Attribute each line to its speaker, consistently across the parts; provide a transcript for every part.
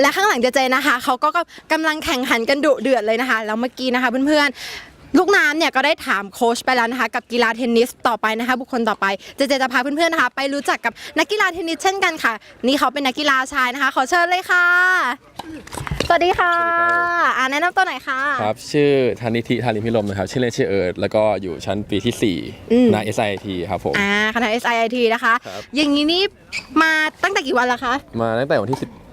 Speaker 1: และข้างหลังเจเจนะคะเขาก็กำลังแข่งขันกันดุเดือดเลยนะคะแล้วเมื่อกี้นะคะเพื่อนๆลูกน้ำเนี่ยก็ได้ถามโค้ชไปแล้วนะคะกับกีฬาเทนนิสต่อไปนะคะ บุคคลต่อไปเจเจจะพาเพื่อนๆนะคะไปรู้จักกับนักกีฬาเทนนิสเช่นกันค่ะ นี่เขาเป็นนักกีฬาชายนะคะ ขอเชิญเลยค่ะ สวัสดีค่ะอ่าแนะนำตัวหน่อยค่ะ
Speaker 2: ครับ ชื่อธนิธิธาริมพิรมนะครับ ชื่อเล่นชื่อเอิร์ดแล้วก็อยู่ชั้นปีที่
Speaker 1: อืม
Speaker 2: 4ณ SIT ครับผม
Speaker 1: อ่าคณะ SIT นะคะ
Speaker 2: ครับ
Speaker 1: อย่างนี้นี่มาตั้งแต่กี่วันแล้วคะ
Speaker 2: มาตั้งแต่วันที่10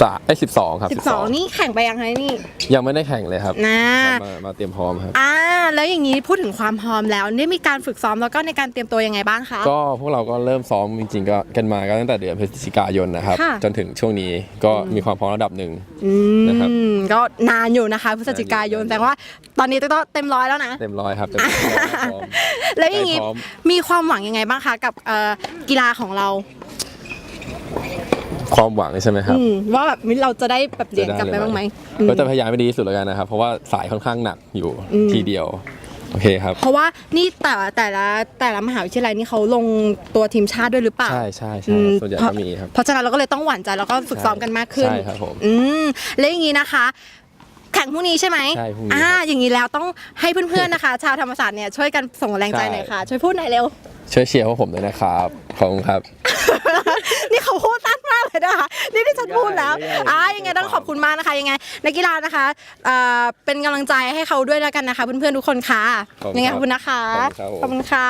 Speaker 2: สาไอ้12ครับ
Speaker 1: 12 นี่แข่งไปยังไงนี่
Speaker 2: ยังไม่ได้แข่งเลยครับ
Speaker 1: นะ
Speaker 2: ครับมามาเตรียมพร้อมครับ
Speaker 1: อ่า แล้วอย่างนี้พูดถึงความพร้อมแล้วนี่มีการฝึกซ้อมแล้วก็ในการเตรียมตัวยังไงบ้างคะ
Speaker 2: ก็พวกเราก็เริ่มซ้อมจริงๆก็กันมาก็ตั้งแต่เดือนพฤศจิกายนนะครับ
Speaker 1: ค่ะ
Speaker 2: จนถึงช่วงนี้ก็มีความพร้อมระดับหนึ่ง
Speaker 1: อื
Speaker 2: นะครับ
Speaker 1: มก็นานอยู่นะคะพฤศจิกายน
Speaker 2: นานอยู่
Speaker 1: แต่ว่าตอนนี้ต้องเต็มร้อยแล้วนะ
Speaker 2: เต็มร้อยครับเต็มร้อยพร้อม
Speaker 1: แล้วอย่างนี้
Speaker 2: ใจพร้อม
Speaker 1: มีความหวังยังไงบ้างคะกับเอ่อกีฬาของเรา
Speaker 2: ความหวังใช่ไหมครับ
Speaker 1: อืมว่าแบบเราจะได้แบบเหรียญกลับไปบ้างไหมอืม
Speaker 2: ก็จะพยายามไปดีที่สุดแล้วกันนะครับ เพราะว่าสายค่อนข้างหนักอยู่
Speaker 1: อืม
Speaker 2: ทีเดียว โอเคครับ
Speaker 1: เพราะว่านี่แต่ละแต่ละแต่ละมหาวิทยาลัยนี่เขาลงตัวทีมชาติด้วยหรือเปล่า
Speaker 2: ใช่ใช่
Speaker 1: อื
Speaker 2: ใช่
Speaker 1: ม
Speaker 2: ส่วนใหญ่
Speaker 1: เพราะ
Speaker 2: ก็มีครับ
Speaker 1: เพราะฉะนั้นเราก็เลยต้องหวั่นใจแล้วก็ฝึกซ้อมกันมากขึ้น
Speaker 2: ใช่ครับผม
Speaker 1: อืมแล้วอย่างนี้นะคะ แข่งพรุ่งนี้ใช่ไหม
Speaker 2: ใช่พรุ่งนี้
Speaker 1: อ่า
Speaker 2: ครับ
Speaker 1: อย่างนี้แล้วต้องให้เพื่อนๆนะคะ ชาวธรรมศาสตร์เนี่ยช่วยกันส่งแรงใจหน่อยค่ะ ช่วยพูดหน่อยเร็ว
Speaker 2: ช่วยเชียร์พวกผมด้วยนะครับ ขอบคุณครับ
Speaker 1: นี่เขาพูด พูดแล้ว
Speaker 2: ไม่ได้ไม่ได้
Speaker 1: อ่ายังไงต้องขอบคุณมากนะคะยังไง นักกีฬานะคะเอ่อเป็นกำลังใจให้เขาด้วยแล้วกันนะคะ เพื่อนๆทุกคนค่ะ
Speaker 2: ขอบคุณ
Speaker 1: ยังไง
Speaker 2: ค
Speaker 1: ข
Speaker 2: รับ
Speaker 1: อบคุณนะคะ
Speaker 2: ขอบคุณครับผม
Speaker 1: ขอบคุณค่ะ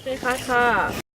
Speaker 3: ใช่ค่ะค่ะ